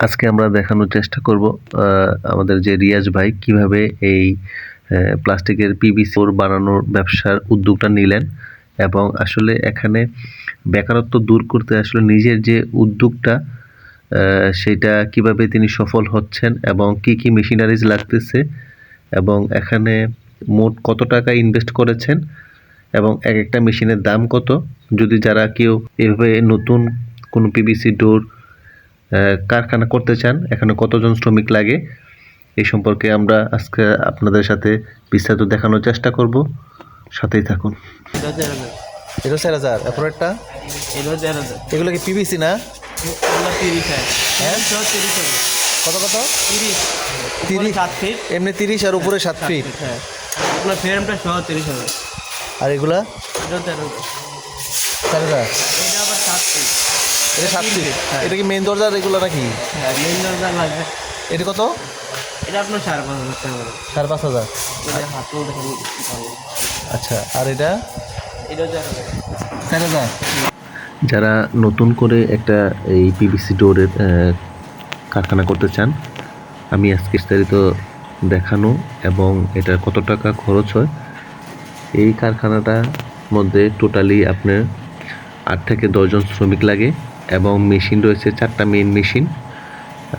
আজকে আমরা দেখানোর চেষ্টা করব আমাদের যে রিয়াজ ভাই কীভাবে এই প্লাস্টিকের পিভিসি বানানোর ব্যবসার উদ্যোগটা নিলেন এবং আসলে এখানে বেকারত্ব দূর করতে আসলে নিজের যে উদ্যোগটা সেটা কীভাবে তিনি সফল হচ্ছেন এবং কি কি মেশিনারিজ লাগতেছে এবং এখানে মোট কত টাকা ইনভেস্ট করেছেন এবং এক একটা মেশিনের দাম কত। যদি যারা কেউ এভাবে নতুন কোনো পিভিসি ডোর কারখানা করতে চান এখানে কতজন শ্রমিক লাগে এই সম্পর্কে আমরা আজকে আপনাদের সাথে বিস্তারিত দেখানোর চেষ্টা করব। সাথেই থাকুন। এটা চার হাজার এরপরেরটা এটা এগুলো কি পিভিসি না? এগুলো তিরিশ হাজার হ্যাঁ। হাজার কত কত? তিরিশ। তিরিশ? সাত ফিট এমনি তিরিশ আর উপরে সাত ফিট হ্যাঁ। আপনার ফ্রেমটা সহ তিরিশ হাজার আর এগুলা? তেরো চার হাজার এটা আবার সাত ফিট এটা সাত ফিট হ্যাঁ। এটা কি মেন দরজার এগুলো নাকি? হ্যাঁ মেন দরজা লাগবে এটা কত? এটা আপনার সাড়ে পাঁচ হাজার টাকা সাড়ে পাঁচ হাজার। এটা হাতও দেখেন ভালো। আচ্ছা আর এটা? এটা চার হাজার। যারা নতুন করে একটা এই পিভিসি ডোরের কারখানা করতে চান আমি আজকে বিস্তারিত দেখানো এবং এটা কত টাকা খরচ হয় এই কারখানাটার মধ্যে টোটালি আপনার আট থেকে দশজন শ্রমিক লাগে এবং মেশিন রয়েছে চারটা মেইন মেশিন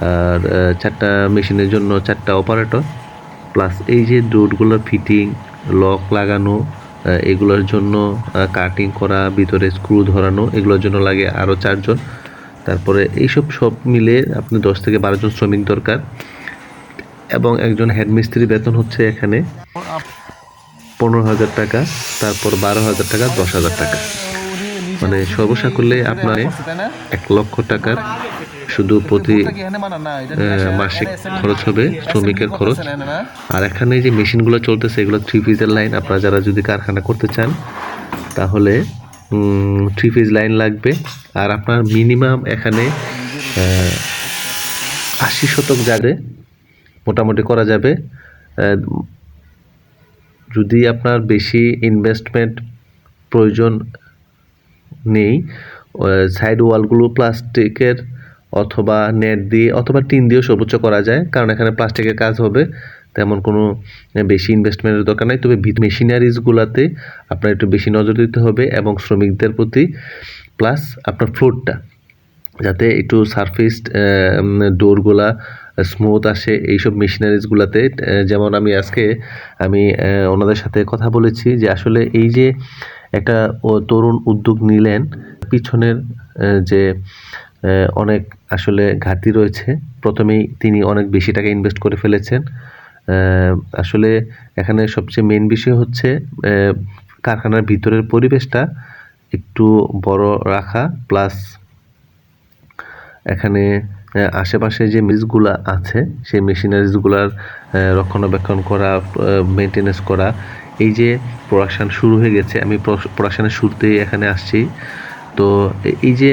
আর চারটা মেশিনের জন্য চারটা অপারেটর প্লাস এই যে ডোরগুলোর ফিটিং লক লাগানো এগুলোর জন্য কাটিং করা, ভিতরে স্ক্রু ধরানো, এগুলোর জন্য লাগে আরও চারজন। তারপরে এইসব সব মিলে আপনি দশ থেকে বারোজন শ্রমিক দরকার এবং একজন হেডমিস্ত্রি বেতন হচ্ছে এখানে পনেরো হাজার টাকা, তারপর বারো হাজার টাকা, দশ হাজার টাকা। মানে সর্বসাকুল্যে আপনার এক লক্ষ টাকার শুধু প্রতি মাসিক খরচ হবে, শ্রমিকের খরচ। আর এখানে যে মেশিনগুলো চলতেছে, এগুলো থ্রি ফিজের লাইন আপনারা যারা যদি কারখানা করতে চান, তাহলে থ্রি ফিজ লাইন লাগবে। আর আপনার মিনিমাম এখানে আশি শতক জায়গায় মোটামুটি করা যাবে। যদি আপনার বেশি ইনভেস্টমেন্ট প্রয়োজন নেই সাইড ওয়ালগুলো প্লাস্টিকের অথবা নেট দিয়ে অথবা টিন দিয়েও সর্বোচ্চ করা যায়, কারণ এখানে প্লাস্টিকের কাজ হবে। তেমন কোনো বেশি ইনভেস্টমেন্টের দরকার নাই। তবে মেশিনারিজগুলোতে আপনার একটু বেশি নজর দিতে হবে এবং শ্রমিকদের প্রতি প্লাস আপনার ফ্লোরটা যাতে একটু সারফেস ডোরগুলা স্মুথ আসে এইসব মেশিনারিজগুলোতে যেমন আমি আজকে, আমি ওনাদের সাথে কথা বলেছি যে আসলে এই যে একটা তরুণ উদ্যোগ নিলেন, পিছনের যে অনেক আসলে ঘাটতি রয়েছে, প্রথমেই তিনি অনেক বেশি টাকা ইনভেস্ট করে ফেলেছেন। আসলে এখানে সবচেয়ে মেন বিষয় হচ্ছে কারখানার ভিতরের পরিবেশটা একটু বড় রাখা প্লাস এখানে আশেপাশে যে মেশগুলো আছে, সেই মেশিনারিজগুলোর রক্ষণাবেক্ষণ করা মেনটেনেন্স করা, এই যে প্রোডাকশান শুরু হয়ে গেছে, আমি প্রোডাকশানের শুরুতেই এখানে আসছি। তো এই যে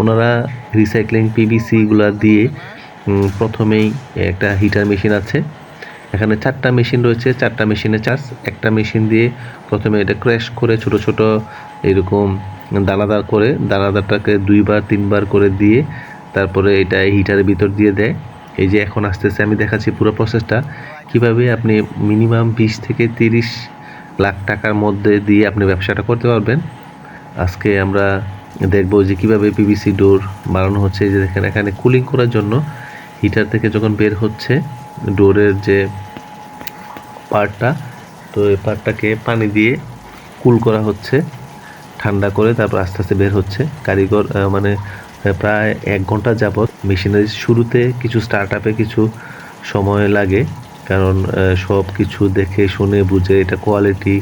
ওনারা রিসাইক্লিং পিভিসিগুলো দিয়ে প্রথমেই একটা হিটার মেশিন আছে। এখানে চারটা মেশিন রয়েছে, চারটা মেশিনে চার্জ একটা মেশিন দিয়ে প্রথমে এটা ক্র্যাশ করে ছোট ছোট, এরকম দানাদার করে, দানাদারটাকে দুইবার, তিনবার করে দিয়ে তারপরে এটা হিটারের ভিতর দিয়ে দেয়। এই যে এখন আসতেছে, আমি দেখাচ্ছি পুরো প্রসেসটা কীভাবে আপনি মিনিমাম বিশ থেকে তিরিশ লাখ টাকার মধ্যে দিয়ে আপনি ব্যবসাটা করতে পারবেন। আজকে আমরা দেখব যে কীভাবে পিভিসি ডোর বানানো হচ্ছে। যে দেখেন, এখানে কুলিং করার জন্য হিটার থেকে যখন বের হচ্ছে ডোরের যে পার্টটা তো এই পার্টটাকে পানি দিয়ে কুল করা হচ্ছে। ঠান্ডা করে তারপর আস্তে আস্তে বের হচ্ছে। কারিগর মানে প্রায় এক ঘণ্টা যাবৎ মেশিনারি শুরুতে কিছু স্টার্ট আপে কিছু সময় লাগে। কারণ সব কিছু দেখে, শুনে, বুঝে এটা কোয়ালিটি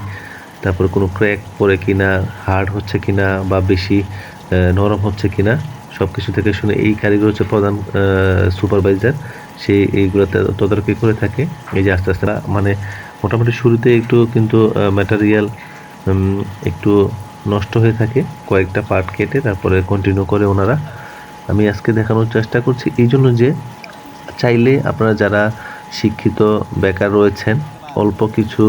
তারপরে কোনো ক্র্যাক পড়ে কিনা হার্ড হচ্ছে কিনা বা বেশি নরম হচ্ছে কিনা সব কিছু থেকে শুনে এই কারিগর হচ্ছে প্রধান সুপারভাইজার সে এইগুলোতে তদারকি করে থাকে। এই যে আস্তে আস্তে মানে মোটামুটি শুরুতে একটু কিন্তু ম্যাটেরিয়াল একটু নষ্ট হয়ে থাকে। কয়েকটা পার্ট কেটে তারপরে কন্টিনিউ করে ওনারা। আমি আজকে দেখানোর চেষ্টা করছি এই জন্য যে চাইলে আপনারা যারা শিক্ষিত বেকার রয়েছেন, অল্প কিছু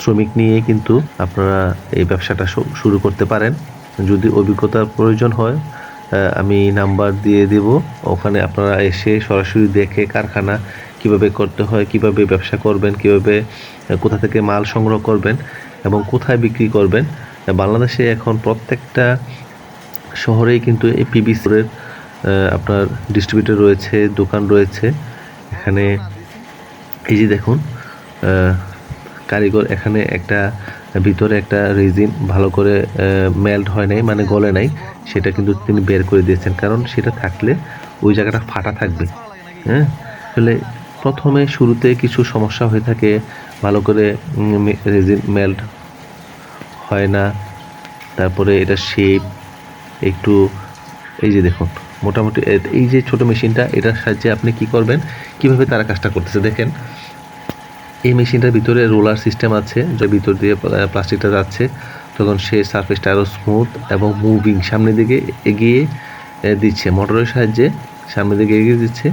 শ্রমিক নিয়ে কিন্তু আপনারা এই ব্যবসাটা শুরু করতে পারেন। যদি অভিজ্ঞতার প্রয়োজন হয় আমি নাম্বার দিয়ে দেব। ওখানে আপনারা এসে সরাসরি দেখে কারখানা কীভাবে করতে হয়, কীভাবে ব্যবসা করবেন, কীভাবে কোথা থেকে মাল সংগ্রহ করবেন এবং কোথায় বিক্রি করবেন। বাংলাদেশে এখন প্রত্যেকটা শহরেই কিন্তু এই পিবিসির আপনার ডিস্ট্রিবিউটর রয়েছে, দোকান রয়েছে। এখানে এই যে দেখুন কারিগর এখানে একটা, ভিতরে একটা রেজিন ভালো করে মেল্ট হয় নাই মানে গলে নাই, সেটা কিন্তু তিনি বের করে দিয়েছেন। কারণ সেটা থাকলে ওই জায়গাটা ফাটা থাকবে। হ্যাঁ? তাহলে প্রথমে শুরুতে কিছু সমস্যা হয়ে থাকে, ভালো করে রেজিন মেল্ট হয় না, তারপরে এটা শেপ একটু, এই যে দেখুন, মোটামুটি এই যে ছোট মেশিনটা, এটার সাহায্যে আপনি কি করবেন? কীভাবে তারা কাজটা করতেছে? দেখেন, এই মেশিনটার ভিতরে রোলার সিস্টেম আছে যার ভিতর দিয়ে প্লাস্টিকটা যাচ্ছে। তখন সে সারফেসটা আরও স্মুথ এবং মুভিং সামনের দিকে এগিয়ে দিচ্ছে। মোটরের সাহায্যে সামনের দিকে এগিয়ে দিচ্ছে।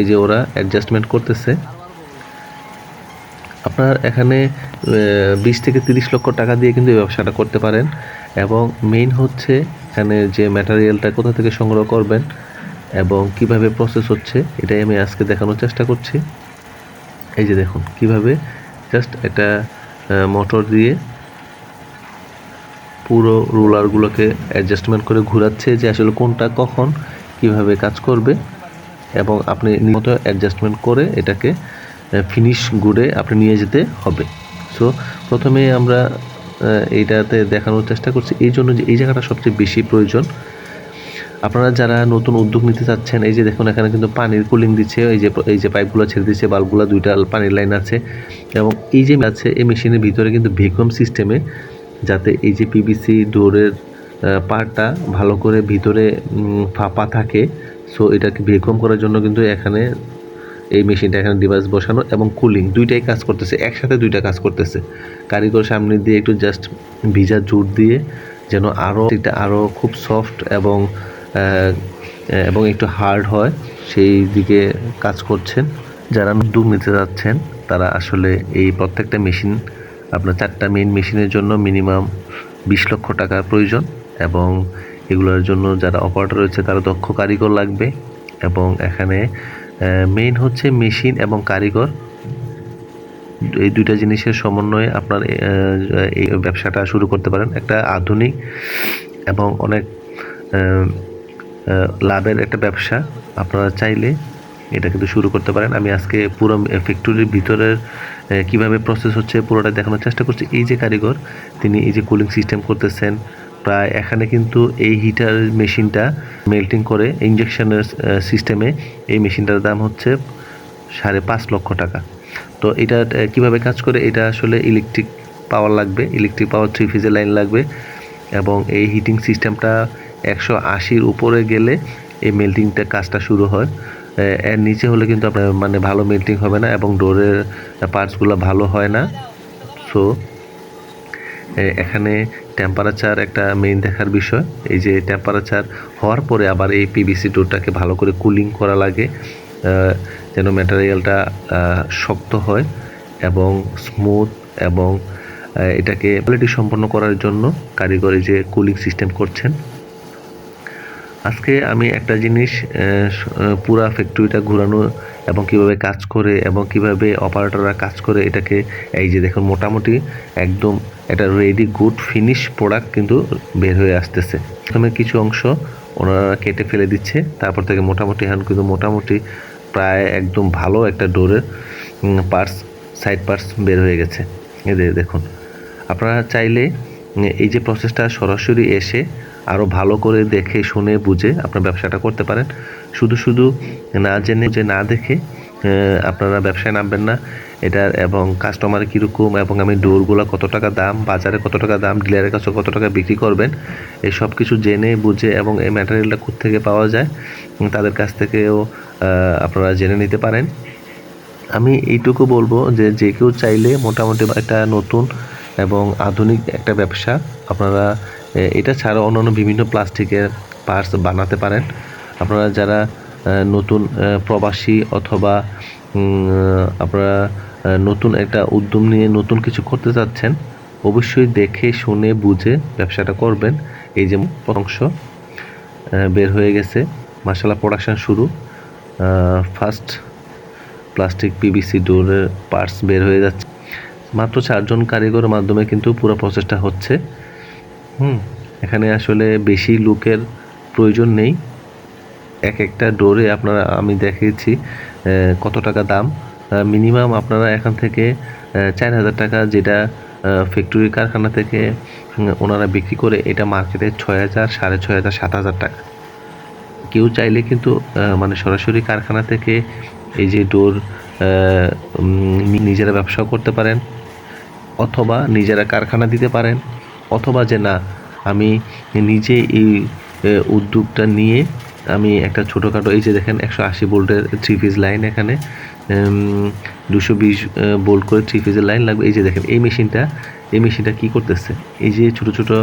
এই যে ওরা অ্যাডজাস্টমেন্ট করতেছে। আপনার এখানে বিশ থেকে তিরিশ লক্ষ টাকা দিয়ে কিন্তু এই ব্যবসাটা করতে পারেন। এবং মেইন হচ্ছে এখানে যে ম্যাটেরিয়ালটা কোথা থেকে সংগ্রহ করবেন এবং কীভাবে প্রসেস হচ্ছে, এটাই আমি আজকে দেখানোর চেষ্টা করছি। এই যে দেখুন, কীভাবে জাস্ট একটা মোটর দিয়ে পুরো রোলারগুলোকে অ্যাডজাস্টমেন্ট করে ঘোরাচ্ছে যে আসলে কোনটা কখন কীভাবে কাজ করবে এবং আপনি মতো অ্যাডজাস্টমেন্ট করে এটাকে ফিনিশ গুডে আপনি নিয়ে যেতে হবে। সো প্রথমে আমরা এইটাতে দেখানোর চেষ্টা করছি। এই জন্য যে এই জায়গাটা সবচেয়ে বেশি প্রয়োজন। আপনারা যারা নতুন উদ্যোগ নিতে চাচ্ছেন, এই যে দেখুন, এখানে কিন্তু পানির কুলিং দিচ্ছে, এই যে এই যে পাইপগুলো ছেড়ে দিচ্ছে, বাল্বগুলো, দুইটা পানির লাইন আছে। এবং এই যে আছে, এই মেশিনের ভিতরে কিন্তু ভ্যাকুয়াম সিস্টেমে যাতে এই যে পিবিসি ডোরের পার্টটা ভালো করে ভিতরে ফাঁপা থাকে। সো এটাকে ভ্যাকুয়াম করার জন্য কিন্তু এখানে এই মেশিনটা এখানে ডিভাইস বসানো এবং কুলিং দুইটাই কাজ করতেছে, একসাথে দুইটা কাজ করতেছে। কারিগর সামনে দিয়ে একটু জাস্ট ভিজা জুট দিয়ে যেন আরও এটা আরও খুব সফট এবং এবং একটু হার্ড হয়, সেই দিকে কাজ করছেন। যারা উদ্যোগ নিতে যাচ্ছেন, তারা আসলে এই প্রত্যেকটা মেশিন, আপনার চারটা মেইন মেশিনের জন্য মিনিমাম বিশ লক্ষ টাকার প্রয়োজন এবং এগুলোর জন্য যারা অপারেটর রয়েছে, তারা দক্ষ কারিগর লাগবে এবং এখানে মেইন হচ্ছে মেশিন এবং কারিগর। এই দুইটা জিনিসের সমন্বয়ে আপনার এই ব্যবসাটা শুরু করতে পারেন। একটা আধুনিক এবং অনেক লাভের একটা ব্যবসা। আপনারা চাইলে এটা কিন্তু শুরু করতে পারেন। আমি আজকে পুরো ফ্যাক্টরির ভিতরের কীভাবে প্রসেস হচ্ছে পুরোটা দেখানোর চেষ্টা করছি। এই যে কারিগর, তিনি এই যে কুলিং সিস্টেম করতেছেন প্রায় এখানে কিন্তু এই হিটার মেশিনটা মেল্টিং করে ইঞ্জেকশনের সিস্টেমে এই মেশিনটার দাম হচ্ছে সাড়ে পাঁচ লক্ষ টাকা। তো এটা কীভাবে কাজ করে? এটা আসলে ইলেকট্রিক পাওয়ার লাগবে ইলেকট্রিক পাওয়ার থ্রি ফেজের লাইন লাগবে এবং এই হিটিং সিস্টেমটা একশো আশির উপরে গেলে এই মেল্টিংটা কাজটা শুরু হয়। এর নিচে হলে কিন্তু আপনার মানে ভালো মেল্টিং হবে না এবং ডোরের পার্টসগুলো ভালো হয় না। সো এখানে টেম্পারেচার একটা মেইন দেখার বিষয়। এই যে টেম্পারেচার হওয়ার পরে আবার এই পিভিসি ডোরটাকে ভালো করে কুলিং করা লাগে যেন ম্যাটেরিয়ালটা শক্ত হয় এবং স্মুথ এবং এটাকে কোয়ালিটি সম্পন্ন করার জন্য কারিগরি যে কুলিং সিস্টেম করছেন আজকে আমি একটা জিনিস পুরা ফ্যাক্টরিটা ঘোরানো এবং কীভাবে কাজ করে এবং কীভাবে অপারেটররা কাজ করে এটাকে, এই যে দেখুন মোটামুটি একদম একটা রেডি গুড ফিনিশ প্রোডাক্ট কিন্তু বের হয়ে আসতেছে। প্রথমে কিছু অংশ ওনারা কেটে ফেলে দিচ্ছে, তারপর থেকে মোটামুটি এখন কিন্তু মোটামুটি প্রায় একদম ভালো একটা ডোরের পার্টস সাইড পার্টস বের হয়ে গেছে। এদের দেখুন, আপনারা চাইলে, এই যে প্রসেসটা সরাসরি এসে আরও ভালো করে দেখে, শুনে, বুঝে আপনার ব্যবসাটা করতে পারেন। শুধু শুধু না জেনে যে না দেখে আপনারা ব্যবসায় নামবেন না। এটার এবং কাস্টমার কীরকম এবং আমি ডোরগুলো কত টাকা দাম, বাজারে কত টাকা দাম, ডিলারের কাছে কত টাকা বিক্রি করবেন, এই সব কিছু জেনে, বুঝে এবং এই ম্যাটেরিয়ালটা থেকে পাওয়া যায়, তাদের কাছ থেকেও আপনারা জেনে নিতে পারেন। আমি এইটুকু বলব যে যে কেউ চাইলে মোটামুটি একটা নতুন এবং আধুনিক একটা ব্যবসা আপনারা এটা ছাড়া অন্যান্য বিভিন্ন প্লাস্টিকের পার্টস বানাতে পারেন। আপনারা যারা নতুন প্রবাসী অথবা আপনারা নতুন একটা উদ্যম নিয়ে নতুন কিছু করতে চাচ্ছেন, অবশ্যই দেখে, শুনে, বুঝে ব্যবসাটা করবেন। এই যে অংশ বের হয়ে গেছে। মার্শাল্লাহ প্রোডাকশন শুরু। ফার্স্ট প্লাস্টিক পিভিসি ডোরের পার্টস বের হয়ে যাচ্ছে। মাত্র চারজন কারিগরের মাধ্যমে কিন্তু পুরো প্রসেসটা হচ্ছে। হুম। এখানে আসলে বেশি লোকের প্রয়োজন নেই। এক একটা ডোরে আপনারা, আমি দেখিয়েছি কত টাকা দাম। মিনিমাম আপনারা এখান থেকে চার হাজার টাকা যেটা ফ্যাক্টরি কারখানা থেকে ওনারা বিক্রি করে, এটা মার্কেটে ছয় হাজার, সাড়ে ছয় হাজার, সাত হাজার টাকা। কেউ চাইলে কিন্তু মানে সরাসরি কারখানা থেকে এই যে ডোর নিজেরা ব্যবসাও করতে পারেন, অথবা নিজেরা কারখানা দিতে পারেন। অথবা যে না, আমি নিজে এই উদ্যোগটা নিয়ে আমি একটা ছোটোখাটো এই যে দেখেন একশো আশি বোল্টের থ্রি পিস লাইন এখানে দুশো বিশ বোল্ট করে থ্রি পিসের লাইন লাগবে। এই যে দেখেন, এই মেশিনটা এই মেশিনটা কী করতেছে? এই যে ছোটো ছোটো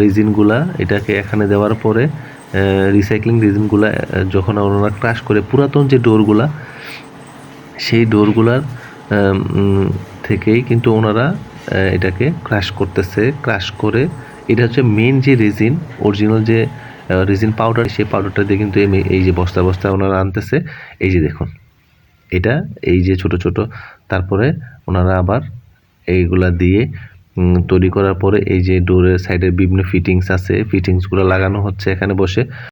রেজিনগুলা এটাকে এখানে দেওয়ার পরে রিসাইক্লিং রেজিনগুলা যখন ওনারা ক্রাশ করে, পুরাতন যে ডোরগুলা, সেই ডোরগুলার থেকেই কিন্তু ওনারা এটাকে ক্রাশ করতেছে। ক্রাশ করে, এটা হচ্ছে মেন যে রেজিন অরিজিনাল যে রেজিন পাউডার সেই পাউডারটা দিয়ে কিন্তু এই যে বস্তা বস্তা ওনারা আনতেছে। এই যে দেখুন, এটা এই যে ছোট ছোট, তারপরে ওনারা আবার এইগুলা দিয়ে তৈরি করার পরে এই যে ডোরের সাইডের বিভিন্ন ফিটিংস আছে। ফিটিংসগুলো লাগানো হচ্ছে এখানে বসে।